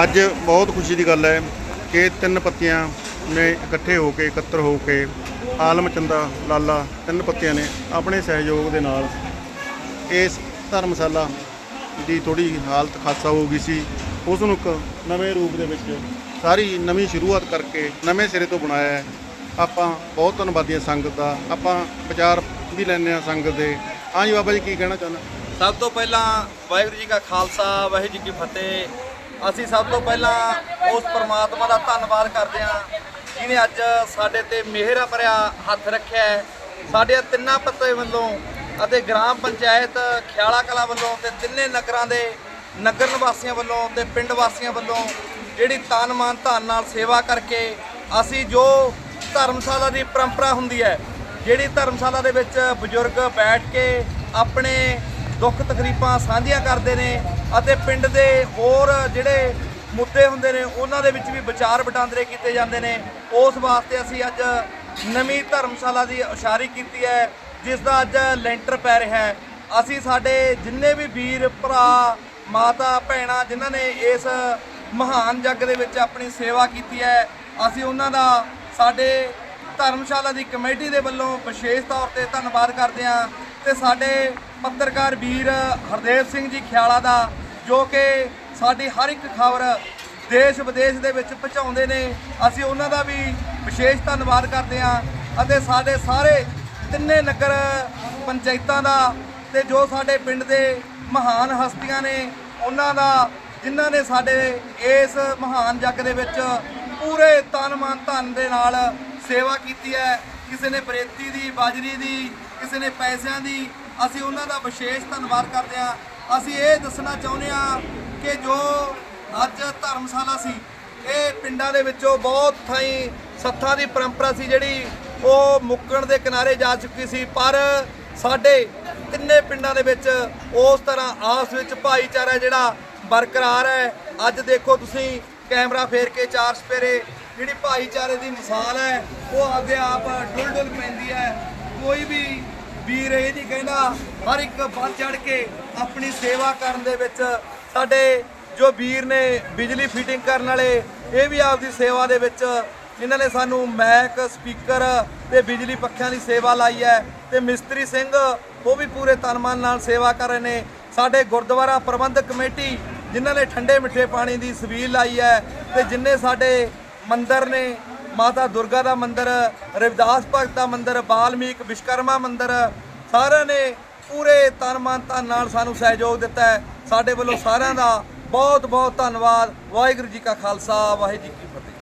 ਅੱਜ ਬਹੁਤ ਖੁਸ਼ੀ ਦੀ ਗੱਲ ਹੈ ਕਿ ਤਿੰਨ ਪੱਤੀਆਂ ਨੇ ਇਕੱਠੇ ਹੋ ਕੇ, ਇਕੱਤਰ ਹੋ ਕੇ ਆਲਮ ਚੰਦਾ ਲਾਲਾ ਤਿੰਨ ਪੱਤੀਆਂ ਨੇ ਆਪਣੇ ਸਹਿਯੋਗ ਦੇ ਨਾਲ ਇਸ ਧਰਮਸ਼ਾਲਾ ਦੀ ਥੋੜੀ ਹਾਲਤ ਖਾਸਾ ਹੋ ਗਈ ਸੀ। ਉਸ ਨੂੰ ਇੱਕ ਨਵੇਂ ਰੂਪ ਦੇ ਵਿੱਚ ਸਾਰੀ ਨਵੀਂ ਸ਼ੁਰੂਆਤ ਕਰਕੇ ਨਵੇਂ ਸਿਰੇ ਤੋਂ ਬਣਾਇਆ ਹੈ। ਆਪਾਂ ਬਹੁਤ ਧੰਨਵਾਦੀ ਹਾਂ ਸੰਗਤ ਦਾ। ਆਪਾਂ ਵਿਚਾਰ ਵੀ ਲੈਂਦੇ ਹਾਂ ਸੰਗਤ ਦੇ। ਹਾਂਜੀ ਬਾਬਾ ਜੀ, ਕੀ ਕਹਿਣਾ ਚਾਹੁੰਦਾ? ਸਭ ਤੋਂ ਪਹਿਲਾਂ ਵਾਹਿਗੁਰੂ ਜੀ ਕਾ ਖਾਲਸਾ, ਵਾਹਿਗੁਰੂ ਜੀ ਕੀ ਫਤਿਹ। ਅਸੀਂ ਸਭ ਤੋਂ ਪਹਿਲਾਂ ਉਸ ਪ੍ਰਮਾਤਮਾ ਦਾ ਧੰਨਵਾਦ ਕਰਦੇ ਹਾਂ, ਜਿਹਨੇ ਅੱਜ ਸਾਡੇ ਤੇ ਮਿਹਰ ਭਰਿਆ ਹੱਥ ਰੱਖਿਆ ਹੈ। ਸਾਡੇ ਤਿੰਨਾਂ ਪੱਤੇ ਵੱਲੋਂ ਅਤੇ ਗ੍ਰਾਮ ਪੰਚਾਇਤ ਖਿਆਲਾ ਕਲਾ ਵੱਲੋਂ ਤੇ ਤਿੰਨੇ ਨਗਰਾਂ ਦੇ ਨਗਰ ਨਿਵਾਸੀਆਂ ਵੱਲੋਂ ਤੇ ਪਿੰਡ ਵਾਸੀਆਂ ਵੱਲੋਂ ਜਿਹੜੀ ਤਨ ਮਨ ਧਨ ਨਾਲ ਸੇਵਾ ਕਰਕੇ ਅਸੀਂ ਜੋ ਧਰਮਸ਼ਾਲਾ ਦੀ ਪਰੰਪਰਾ ਹੁੰਦੀ ਹੈ, ਜਿਹੜੀ ਧਰਮਸ਼ਾਲਾ ਦੇ ਵਿੱਚ ਬਜ਼ੁਰਗ ਬੈਠ ਕੇ ਆਪਣੇ ਦੁੱਖ ਤਕਲੀਫਾਂ ਸਾਂਝੀਆਂ ਕਰਦੇ ਨੇ ਅਤੇ ਪਿੰਡ ਦੇ ਹੋਰ ਜਿਹੜੇ ਮੁੱਦੇ ਹੁੰਦੇ ਨੇ, ਉਹਨਾਂ ਦੇ ਵਿੱਚ ਵੀ ਵਿਚਾਰ ਵਟਾਂਦਰੇ ਕੀਤੇ ਜਾਂਦੇ ਨੇ। ਉਸ ਵਾਸਤੇ ਅਸੀਂ ਅੱਜ ਨਵੀਂ ਧਰਮਸ਼ਾਲਾ ਦੀ ਉਸ਼ਾਰੀ ਕੀਤੀ ਹੈ ਜਿਸ ਦਾ ਅੱਜ ਲੈਂਟਰ ਪੈ ਰਿਹਾ ਹੈ। ਅਸੀਂ ਸਾਡੇ ਜਿੰਨੇ ਵੀ ਵੀਰ, ਭਰਾ, ਮਾਤਾ, ਭੈਣਾਂ, ਜਿਨ੍ਹਾਂ ਨੇ ਇਸ ਮਹਾਨ ਜੱਗ ਦੇ ਵਿੱਚ ਆਪਣੀ ਸੇਵਾ ਕੀਤੀ ਹੈ, ਅਸੀਂ ਉਹਨਾਂ ਦਾ ਸਾਡੇ ਧਰਮਸ਼ਾਲਾ ਦੀ ਕਮੇਟੀ ਦੇ ਵੱਲੋਂ ਵਿਸ਼ੇਸ਼ ਤੌਰ ਤੇ ਧੰਨਵਾਦ ਕਰਦੇ ਹਾਂ ਤੇ ਸਾਡੇ ਪੱਤਰਕਾਰ ਵੀਰ ਹਰਦੇਵ ਸਿੰਘ ਜੀ ਖਿਆਲਾ ਦਾ, ਜੋ ਕਿ ਸਾਡੀ ਹਰ ਇੱਕ ਖਬਰ ਦੇਸ਼ ਵਿਦੇਸ਼ ਦੇ ਵਿੱਚ ਪਹੁੰਚਾਉਂਦੇ ਨੇ, ਅਸੀਂ ਉਹਨਾਂ ਦਾ ਵੀ ਵਿਸ਼ੇਸ਼ ਧੰਨਵਾਦ ਕਰਦੇ ਹਾਂ ਅਤੇ ਸਾਡੇ ਸਾਰੇ ਤਿੰਨੇ ਨਗਰ ਪੰਚਾਇਤਾਂ ਦਾ ਤੇ ਜੋ ਸਾਡੇ ਪਿੰਡ ਦੇ ਮਹਾਨ ਹਸਤੀਆਂ ਨੇ, ਉਹਨਾਂ ਦਾ, ਜਿਨ੍ਹਾਂ ਨੇ ਸਾਡੇ ਇਸ ਮਹਾਨ ਜੱਗ ਦੇ ਵਿੱਚ ਪੂਰੇ ਤਨ ਮਨ ਧਨ ਦੇ ਨਾਲ ਸੇਵਾ ਕੀਤੀ ਹੈ, ਕਿਸੇ ਨੇ ਬਰੇਤੀ ਦੀ, ਬਾਜਰੀ ਦੀ, ਕਿਸੇ ਨੇ ਪੈਸਿਆਂ ਦੀ ਅਸੀਂ ਉਹਨਾਂ ਦਾ ਵਿਸ਼ੇਸ਼ ਧੰਨਵਾਦ ਕਰਦੇ ਹਾਂ। ਅਸੀਂ ਇਹ ਦੱਸਣਾ ਚਾਹੁੰਦੇ ਹਾਂ ਕਿ ਜੋ ਅੱਜ ਧਰਮਸ਼ਾਲਾ ਸੀ, ਇਹ ਪਿੰਡਾਂ ਦੇ ਵਿੱਚੋਂ ਬਹੁਤ ਥਾਈਂ ਸੱਥਾਂ ਦੀ ਪਰੰਪਰਾ ਸੀ ਜਿਹੜੀ ਉਹ ਮੁੱਕਣ ਦੇ ਕਿਨਾਰੇ ਜਾ ਚੁੱਕੀ ਸੀ। ਪਰ ਸਾਡੇ ਤਿੰਨੇ ਪਿੰਡਾਂ ਦੇ ਵਿੱਚ ਉਸ ਤਰ੍ਹਾਂ ਆਸ ਵਿੱਚ ਭਾਈਚਾਰਾ ਜਿਹੜਾ ਬਰਕਰਾਰ ਹੈ। ਅੱਜ ਦੇਖੋ ਤੁਸੀਂ ਕੈਮਰਾ ਫੇਰ ਕੇ ਚਾਰ ਸਪੇਰੇ, ਜਿਹੜੀ ਭਾਈਚਾਰੇ ਦੀ ਮਿਸਾਲ ਹੈ, ਉਹ ਆਪਦੇ ਆਪ ਡੁੱਲ ਡੁੱਲ ਪੈਂਦੀ ਹੈ। ਕੋਈ ਵੀ ਵੀਰ ਇਹ ਨਹੀਂ ਕਹਿੰਦਾ ਹਰ ਇੱਕ ਵੱਧ ਚੜ ਕੇ ਆਪਣੀ ਸੇਵਾ ਕਰਨ ਦੇ ਵਿੱਚ ਸਾਡੇ ਜੋ ਵੀਰ ਨੇ ਬਿਜਲੀ ਫਿਟਿੰਗ ਕਰਨ ਵਾਲੇ, ਇਹ ਵੀ ਆਪਦੀ ਸੇਵਾ ਦੇ ਵਿੱਚ ਇਹਨਾਂ ਨੇ ਸਾਨੂੰ ਮੈਕ ਸਪੀਕਰ ਤੇ ਬਿਜਲੀ ਪੱਖਿਆਂ ਦੀ ਸੇਵਾ ਲਾਈ ਹੈ ਤੇ ਮਿਸਤਰੀ ਸਿੰਘ ਉਹ ਵੀ ਪੂਰੇ ਤਨ ਮਨ ਨਾਲ ਸੇਵਾ ਕਰ ਰਹੇ ਨੇ। ਸਾਡੇ ਗੁਰਦੁਆਰਾ ਪ੍ਰਬੰਧਕ ਕਮੇਟੀ ਜਿਨ੍ਹਾਂ ਨੇ ਠੰਡੇ ਮਿੱਠੇ ਪਾਣੀ ਦੀ ਸਬੀਲ ਲਾਈ ਹੈ ਤੇ ਜਿੰਨੇ ਸਾਡੇ ਮੰਦਰ ਨੇ ਮਾਤਾ ਦੁਰਗਾ ਦਾ ਮੰਦਿਰ, ਰਵਿਦਾਸ ਭਗਤ ਦਾ ਮੰਦਿਰ, ਬਾਲਮੀਕ ਵਿਸ਼ਕਰਮਾ ਮੰਦਿਰ, ਸਾਰਿਆਂ ਨੇ ਪੂਰੇ ਤਨ ਮਨ ਧਨ ਨਾਲ ਸਾਨੂੰ ਸਹਿਯੋਗ ਦਿੱਤਾ ਹੈ। ਸਾਡੇ ਵੱਲੋਂ ਸਾਰਿਆਂ ਦਾ ਬਹੁਤ ਬਹੁਤ ਧੰਨਵਾਦ। ਵਾਹਿਗੁਰੂ ਜੀ ਕਾ ਖਾਲਸਾ, ਵਾਹਿਗੁਰੂ ਜੀ ਕੀ